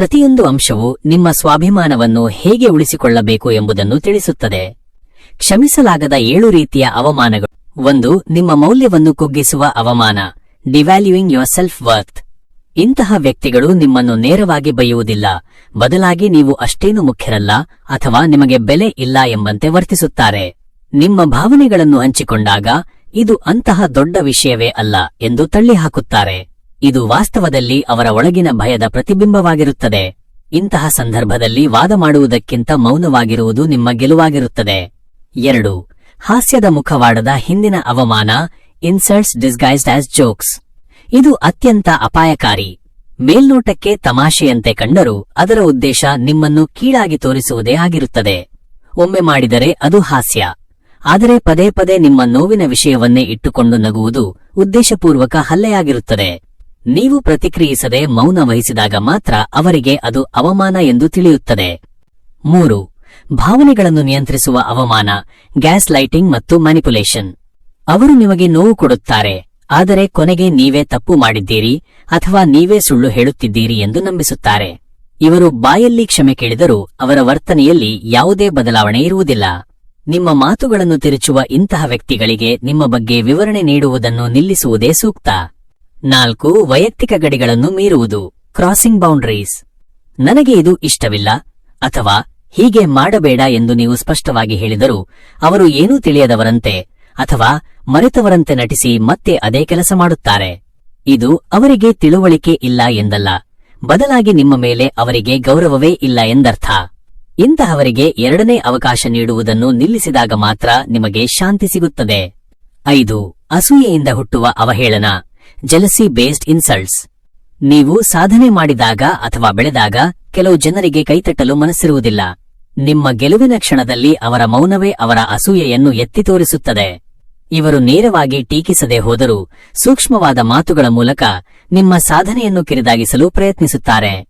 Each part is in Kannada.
ಪ್ರತಿಯೊಂದು ಅಂಶವು ನಿಮ್ಮ ಸ್ವಾಭಿಮಾನವನ್ನು ಹೇಗೆ ಉಳಿಸಿಕೊಳ್ಳಬೇಕು ಎಂಬುದನ್ನು ತಿಳಿಸುತ್ತದೆ. ಕ್ಷಮಿಸಲಾಗದ ಏಳು ರೀತಿಯ ಅವಮಾನಗಳು. ಒಂದು, ನಿಮ್ಮ ಮೌಲ್ಯವನ್ನು ಕುಗ್ಗಿಸುವ ಅವಮಾನ. ಡಿವ್ಯಾಲ್ಯೂಯಿಂಗ್ ಯುವರ್ ಸೆಲ್ಫ್ ವರ್ತ್ ಇಂತಹ ವ್ಯಕ್ತಿಗಳು ನಿಮ್ಮನ್ನು ನೇರವಾಗಿ ಬಯ್ಯುವುದಿಲ್ಲ ಬದಲಾಗಿ ನೀವು ಅಷ್ಟೇನು ಮುಖ್ಯರಲ್ಲ ಅಥವಾ ನಿಮಗೆ ಬೆಲೆ ಇಲ್ಲ ಎಂಬಂತೆ ವರ್ತಿಸುತ್ತಾರೆ. ನಿಮ್ಮ ಭಾವನೆಗಳನ್ನು ಹಂಚಿಕೊಂಡಾಗ ಇದು ಅಂತಹ ದೊಡ್ಡ ವಿಷಯವೇ ಅಲ್ಲ ಎಂದು ತಳ್ಳಿಹಾಕುತ್ತಾರೆ. ಇದು ವಾಸ್ತವದಲ್ಲಿ ಅವರ ಒಳಗಿನ ಭಯದ ಪ್ರತಿಬಿಂಬವಾಗಿರುತ್ತದೆ. ಇಂತಹ ಸಂದರ್ಭದಲ್ಲಿ ವಾದ ಮಾಡುವುದಕ್ಕಿಂತ ಮೌನವಾಗಿರುವುದು ನಿಮ್ಮ ಗೆಲುವಾಗಿರುತ್ತದೆ. ಎರಡು. ಹಾಸ್ಯದ ಮುಖವಾಡದ ಹಿಂದಿನ ಅವಮಾನ ಇನ್ಸಲ್ಟ್ಸ್ ಡಿಸ್ಗೈಸ್ಡ್ ಆಸ್ ಜೋಕ್ಸ್ ಇದು ಅತ್ಯಂತ ಅಪಾಯಕಾರಿ. ಮೇಲ್ನೋಟಕ್ಕೆ ತಮಾಷೆಯಂತೆ ಕಂಡರೂ ಅದರ ಉದ್ದೇಶ ನಿಮ್ಮನ್ನು ಕೀಳಾಗಿ ತೋರಿಸುವುದೇ ಆಗಿರುತ್ತದೆ. ಒಮ್ಮೆ ಮಾಡಿದರೆ ಅದು ಹಾಸ್ಯ. ಆದರೆ ಪದೇ ಪದೇ ನಿಮ್ಮ ನೋವಿನ ವಿಷಯವನ್ನೇ ಇಟ್ಟುಕೊಂಡು ನಗುವುದು ಉದ್ದೇಶಪೂರ್ವಕ ಹಲ್ಲೆಯಾಗಿರುತ್ತದೆ. ನೀವು ಪ್ರತಿಕ್ರಿಯಿಸದೆ ಮೌನ ವಹಿಸಿದಾಗ ಮಾತ್ರ ಅವರಿಗೆ ಅದು ಅವಮಾನ ಎಂದು ತಿಳಿಯುತ್ತದೆ. ಮೂರು, ಭಾವನೆಗಳನ್ನು ನಿಯಂತ್ರಿಸುವ ಅವಮಾನ, ಗ್ಯಾಸ್ ಲೈಟಿಂಗ್ ಮತ್ತು ಮ್ಯಾನಿಪುಲೇಷನ್. ಅವರು ನಿಮಗೆ ನೋವು ಕೊಡುತ್ತಾರೆ, ಆದರೆ ಕೊನೆಗೆ ನೀವೇ ತಪ್ಪು ಮಾಡಿದ್ದೀರಿ ಅಥವಾ ನೀವೇ ಸುಳ್ಳು ಹೇಳುತ್ತಿದ್ದೀರಿ ಎಂದು ನಂಬಿಸುತ್ತಾರೆ. ಇವರು ಬಾಯಲ್ಲಿ ಕ್ಷಮೆ ಕೇಳಿದರೂ ಅವರ ವರ್ತನೆಯಲ್ಲಿ ಯಾವುದೇ ಬದಲಾವಣೆ ಇರುವುದಿಲ್ಲ. ನಿಮ್ಮ ಮಾತುಗಳನ್ನು ತಿರುಚುವ ಇಂತಹ ವ್ಯಕ್ತಿಗಳಿಗೆ ನಿಮ್ಮ ಬಗ್ಗೆ ವಿವರಣೆ ನೀಡುವುದನ್ನು ನಿಲ್ಲಿಸುವುದೇ ಸೂಕ್ತ. ನಾಲ್ಕು ವೈಯಕ್ತಿಕ ಗಡಿಗಳನ್ನು ಮೀರುವುದು ಕ್ರಾಸಿಂಗ್ ಬೌಂಡರೀಸ್ ನನಗೆ ಇದು ಇಷ್ಟವಿಲ್ಲ, ಅಥವಾ ಹೀಗೆ ಮಾಡಬೇಡ ಎಂದು ನೀವು ಸ್ಪಷ್ಟವಾಗಿ ಹೇಳಿದರೂ ಅವರು ಏನೂ ತಿಳಿಯದವರಂತೆ ಅಥವಾ ಮರೆತವರಂತೆ ನಟಿಸಿ ಮತ್ತೆ ಅದೇ ಕೆಲಸ ಮಾಡುತ್ತಾರೆ. ಇದು ಅವರಿಗೆ ತಿಳುವಳಿಕೆ ಇಲ್ಲ ಎಂದಲ್ಲ, ಬದಲಾಗಿ ನಿಮ್ಮ ಮೇಲೆ ಅವರಿಗೆ ಗೌರವವೇ ಇಲ್ಲ ಎಂದರ್ಥ. ಇಂತಹವರಿಗೆ ಎರಡನೇ ಅವಕಾಶ ನೀಡುವುದನ್ನು ನಿಲ್ಲಿಸಿದಾಗ ಮಾತ್ರ ನಿಮಗೆ ಶಾಂತಿ ಸಿಗುತ್ತದೆ. ಐದು, ಅಸೂಯೆಯಿಂದ ಹುಟ್ಟುವ ಅವಹೇಳನ. ಜಲಸಿ ಬೇಸ್ಡ್ ಇನ್ಸಲ್ಟ್ಸ್ ನೀವು ಸಾಧನೆ ಮಾಡಿದಾಗ ಅಥವಾ ಬೆಳೆದಾಗ ಕೆಲವು ಜನರಿಗೆ ಕೈತಟ್ಟಲು ಮನಸ್ಸಿರುವುದಿಲ್ಲ. ನಿಮ್ಮ ಗೆಲುವಿನ ಕ್ಷಣದಲ್ಲಿ ಅವರ ಮೌನವೇ ಅವರ ಅಸೂಯೆಯನ್ನು ಎತ್ತಿ ತೋರಿಸುತ್ತದೆ. ಇವರು ನೇರವಾಗಿ ಟೀಕಿಸದೆ ಹೋದರೂ ಸೂಕ್ಷ್ಮವಾದ ಮಾತುಗಳ ಮೂಲಕ ನಿಮ್ಮ ಸಾಧನೆಯನ್ನು ಕಿರಿದಾಗಿಸಲು ಪ್ರಯತ್ನಿಸುತ್ತಾರೆ.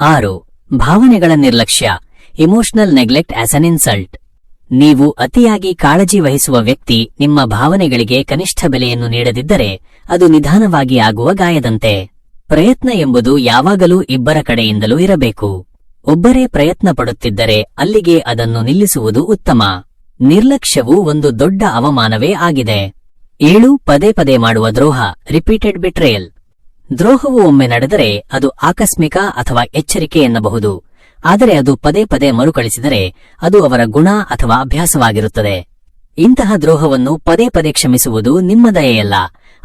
ಆರು, ಭಾವನೆಗಳ ನಿರ್ಲಕ್ಷ್ಯ. Emotional neglect as an insult ನೀವು ಅತಿಯಾಗಿ ಕಾಳಜಿ ವಹಿಸುವ ವ್ಯಕ್ತಿ ನಿಮ್ಮ ಭಾವನೆಗಳಿಗೆ ಕನಿಷ್ಠ ಬೆಲೆಯನ್ನು ನೀಡದಿದ್ದರೆ ಅದು ನಿಧಾನವಾಗಿ ಆಗುವ ಗಾಯದಂತೆ. ಪ್ರಯತ್ನ ಎಂಬುದು ಯಾವಾಗಲೂ ಇಬ್ಬರ ಕಡೆಯಿಂದಲೂ ಇರಬೇಕು. ಒಬ್ಬರೇ ಪ್ರಯತ್ನ ಪಡುತ್ತಿದ್ದರೆ ಅಲ್ಲಿಗೆ ಅದನ್ನು ನಿಲ್ಲಿಸುವುದು ಉತ್ತಮ. ನಿರ್ಲಕ್ಷ್ಯವು ಒಂದು ದೊಡ್ಡ ಅವಮಾನವೇ ಆಗಿದೆ. ಏಳು ಪದೇ ಪದೇ ಮಾಡುವ ದ್ರೋಹ ರಿಪೀಟೆಡ್ ಬಿಟ್ರೇಯಲ್ ದ್ರೋಹವು ಒಮ್ಮೆ ನಡೆದರೆ ಅದು ಆಕಸ್ಮಿಕ ಅಥವಾ ಎಚ್ಚರಿಕೆ ಎನ್ನಬಹುದು. ಆದರೆ ಅದು ಪದೇ ಪದೇ ಮರುಕಳಿಸಿದರೆ ಅದು ಅವರ ಗುಣ ಅಥವಾ ಅಭ್ಯಾಸವಾಗಿರುತ್ತದೆ. ಇಂತಹ ದ್ರೋಹವನ್ನು ಪದೇ ಪದೇ ಕ್ಷಮಿಸುವುದು ನಿಮ್ಮ ದಯೆಯಲ್ಲ.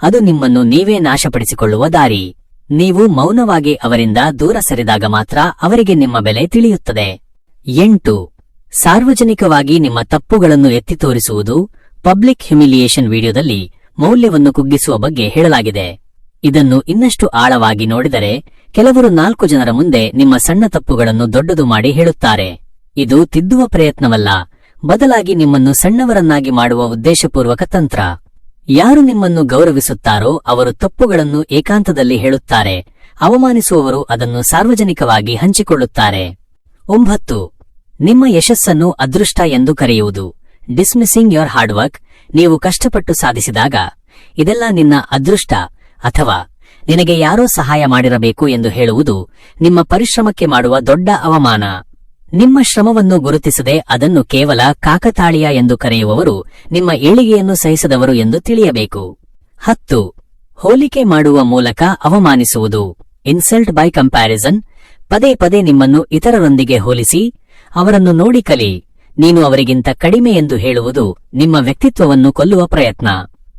ಅದು ನಿಮ್ಮನ್ನು ನೀವೇ ನಾಶಪಡಿಸಿಕೊಳ್ಳುವ ದಾರಿ. ನೀವು ಮೌನವಾಗಿ ಅವರಿಂದ ದೂರ ಸರಿದಾಗ ಮಾತ್ರ ಅವರಿಗೆ ನಿಮ್ಮ ಬೆಲೆ ತಿಳಿಯುತ್ತದೆ. ಎಂಟು. ಸಾರ್ವಜನಿಕವಾಗಿ ನಿಮ್ಮ ತಪ್ಪುಗಳನ್ನು ಎತ್ತಿ ತೋರಿಸುವುದು ಪಬ್ಲಿಕ್ ಹ್ಯುಮಿಲಿಯೇಷನ್ ವಿಡಿಯೋದಲ್ಲಿ ಮೌಲ್ಯವನ್ನು ಕುಗ್ಗಿಸುವ ಬಗ್ಗೆ ಹೇಳಲಾಗಿದೆ. ಇದನ್ನು ಇನ್ನಷ್ಟು ಆಳವಾಗಿ ನೋಡಿದರೆ ಕೆಲವರು ನಾಲ್ಕು ಜನರ ಮುಂದೆ ನಿಮ್ಮ ಸಣ್ಣ ತಪ್ಪುಗಳನ್ನು ದೊಡ್ಡದು ಮಾಡಿ ಹೇಳುತ್ತಾರೆ. ಇದು ತಿದ್ದುವ ಪ್ರಯತ್ನವಲ್ಲ. ಬದಲಾಗಿ ನಿಮ್ಮನ್ನು ಸಣ್ಣವರನ್ನಾಗಿ ಮಾಡುವ ಉದ್ದೇಶಪೂರ್ವಕ ತಂತ್ರ. ಯಾರು ನಿಮ್ಮನ್ನು ಗೌರವಿಸುತ್ತಾರೋ ಅವರು ತಪ್ಪುಗಳನ್ನು ಏಕಾಂತದಲ್ಲಿ ಹೇಳುತ್ತಾರೆ. ಅವಮಾನಿಸುವವರು ಅದನ್ನು ಸಾರ್ವಜನಿಕವಾಗಿ ಹಂಚಿಕೊಳ್ಳುತ್ತಾರೆ. ಒಂಬತ್ತು. ನಿಮ್ಮ ಯಶಸ್ಸನ್ನು ಅದೃಷ್ಟ ಎಂದು ಕರೆಯುವುದು. Dismissing your hard work. ನೀವು ಕಷ್ಟಪಟ್ಟು ಸಾಧಿಸಿದಾಗ ಇದೆಲ್ಲ ನಿನ್ನ ಅದೃಷ್ಟ ಅಥವಾ ನಿನಗೆ ಯಾರೋ ಸಹಾಯ ಮಾಡಿರಬೇಕು ಎಂದು ಹೇಳುವುದು ನಿಮ್ಮ ಪರಿಶ್ರಮಕ್ಕೆ ಮಾಡುವ ದೊಡ್ಡ ಅವಮಾನ. ನಿಮ್ಮ ಶ್ರಮವನ್ನು ಗುರುತಿಸದೆ ಅದನ್ನು ಕೇವಲ ಕಾಕತಾಳೀಯ ಎಂದು ಕರೆಯುವವರು ನಿಮ್ಮ ಏಳಿಗೆಯನ್ನು ಸಹಿಸದವರು ಎಂದು ತಿಳಿಯಬೇಕು. ಹತ್ತು, ಹೋಲಿಕೆ ಮಾಡುವ ಮೂಲಕ ಅವಮಾನಿಸುವುದು. Insult by comparison. ಪದೇ ಪದೇ ನಿಮ್ಮನ್ನು ಇತರರೊಂದಿಗೆ ಹೋಲಿಸಿ, ಅವರನ್ನು ನೋಡಿ ಕಲಿ. ನೀನು ಅವರಿಗಿಂತ ಕಡಿಮೆ ಎಂದು ಹೇಳುವುದು ನಿಮ್ಮ ವ್ಯಕ್ತಿತ್ವವನ್ನು ಕೊಲ್ಲುವ ಪ್ರಯತ್ನ.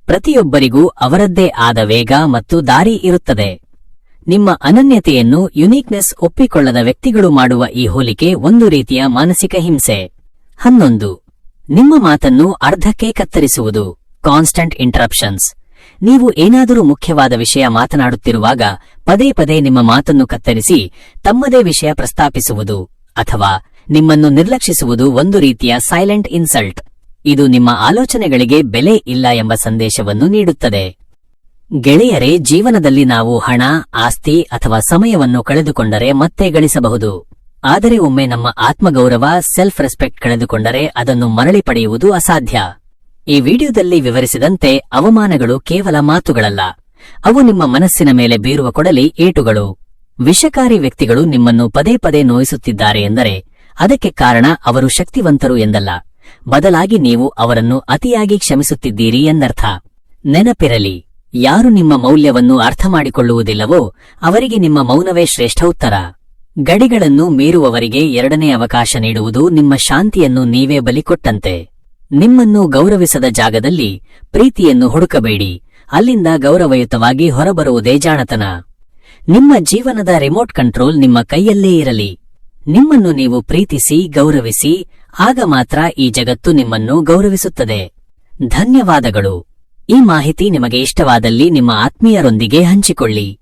ಪ್ರತಿಯೊಬ್ಬರಿಗೂ ಅವರದ್ದೇ ಆದ ವೇಗ ಮತ್ತು ದಾರಿ ಇರುತ್ತದೆ. ನಿಮ್ಮ ಅನನ್ಯತೆಯನ್ನು ಯುನೀಕ್ನೆಸ್ ಒಪ್ಪಿಕೊಳ್ಳದ ವ್ಯಕ್ತಿಗಳು ಮಾಡುವ ಈ ಹೋಲಿಕೆ ಒಂದು ರೀತಿಯ ಮಾನಸಿಕ ಹಿಂಸೆ. ಹನ್ನೊಂದು. ನಿಮ್ಮ ಮಾತನ್ನು ಅರ್ಧಕ್ಕೆ ಕತ್ತರಿಸುವುದು. Constant interruptions. ನೀವು ಏನಾದರೂ ಮುಖ್ಯವಾದ ವಿಷಯ ಮಾತನಾಡುತ್ತಿರುವಾಗ ಪದೇ ಪದೇ ನಿಮ್ಮ ಮಾತನ್ನು ಕತ್ತರಿಸಿ ತಮ್ಮದೇ ವಿಷಯ ಪ್ರಸ್ತಾಪಿಸುವುದು ಅಥವಾ ನಿಮ್ಮನ್ನು ನಿರ್ಲಕ್ಷಿಸುವುದು ಒಂದು ರೀತಿಯ ಸೈಲೆಂಟ್ ಇನ್ಸಲ್ಟ್. ಇದು ನಿಮ್ಮ ಆಲೋಚನೆಗಳಿಗೆ ಬೆಲೆ ಇಲ್ಲ ಎಂಬ ಸಂದೇಶವನ್ನು ನೀಡುತ್ತದೆ. ಗೆಳೆಯರೇ, ಜೀವನದಲ್ಲಿ ನಾವು ಹಣ, ಆಸ್ತಿ ಅಥವಾ ಸಮಯವನ್ನು ಕಳೆದುಕೊಂಡರೆ ಮತ್ತೆ ಗಳಿಸಬಹುದು. ಆದರೆ ಒಮ್ಮೆ ನಮ್ಮ ಆತ್ಮಗೌರವ ಸೆಲ್ಫ್ ರೆಸ್ಪೆಕ್ಟ್ ಕಳೆದುಕೊಂಡರೆ ಅದನ್ನು ಮರಳಿ ಪಡೆಯುವುದು ಅಸಾಧ್ಯ. ಈ ವಿಡಿಯೋದಲ್ಲಿ ವಿವರಿಸಿದಂತೆ, ಅವಮಾನಗಳು ಕೇವಲ ಮಾತುಗಳಲ್ಲ. ಅವು ನಿಮ್ಮ ಮನಸ್ಸಿನ ಮೇಲೆ ಬೀರುವ ಕೊಡಲಿ ಏಟುಗಳು. ವಿಷಕಾರಿ ವ್ಯಕ್ತಿಗಳು ನಿಮ್ಮನ್ನು ಪದೇ ಪದೇ ನೋಯಿಸುತ್ತಿದ್ದಾರೆ ಎಂದರೆ, ಅದಕ್ಕೆ ಕಾರಣ ಅವರು ಶಕ್ತಿವಂತರು ಎಂದಲ್ಲ. ಬದಲಾಗಿ ನೀವು ಅವರನ್ನು ಅತಿಯಾಗಿ ಕ್ಷಮಿಸುತ್ತಿದ್ದೀರಿ ಎಂದರ್ಥ. ನೆನಪಿರಲಿ, ಯಾರು ನಿಮ್ಮ ಮೌಲ್ಯವನ್ನು ಅರ್ಥ ಮಾಡಿಕೊಳ್ಳುವುದಿಲ್ಲವೋ ಅವರಿಗೆ ನಿಮ್ಮ ಮೌನವೇ ಶ್ರೇಷ್ಠ ಉತ್ತರ. ಗಡಿಗಳನ್ನು ಮೀರುವವರಿಗೆ ಎರಡನೇ ಅವಕಾಶ ನೀಡುವುದು ನಿಮ್ಮ ಶಾಂತಿಯನ್ನು ನೀವೇ ಬಲಿಕೊಟ್ಟಂತೆ ನಿಮ್ಮನ್ನು ಗೌರವಿಸದ ಜಾಗದಲ್ಲಿ ಪ್ರೀತಿಯನ್ನು ಹುಡುಕಬೇಡಿ, ಅಲ್ಲಿಂದ ಗೌರವಯುತವಾಗಿ ಹೊರಬರುವುದೇ ಜಾಣತನ. ನಿಮ್ಮ ಜೀವನದ ರಿಮೋಟ್ ಕಂಟ್ರೋಲ್ ನಿಮ್ಮ ಕೈಯಲ್ಲೇ ಇರಲಿ. ನಿಮ್ಮನ್ನು ನೀವು ಪ್ರೀತಿಸಿ, ಗೌರವಿಸಿ, ಆಗ ಮಾತ್ರ ಈ ಜಗತ್ತು ನಿಮ್ಮನ್ನು ಗೌರವಿಸುತ್ತದೆ. ಧನ್ಯವಾದಗಳು. ಈ ಮಾಹಿತಿ ನಿಮಗೆ ಇಷ್ಟವಾದಲ್ಲಿ ನಿಮ್ಮ ಆತ್ಮೀಯರೊಂದಿಗೆ ಹಂಚಿಕೊಳ್ಳಿ.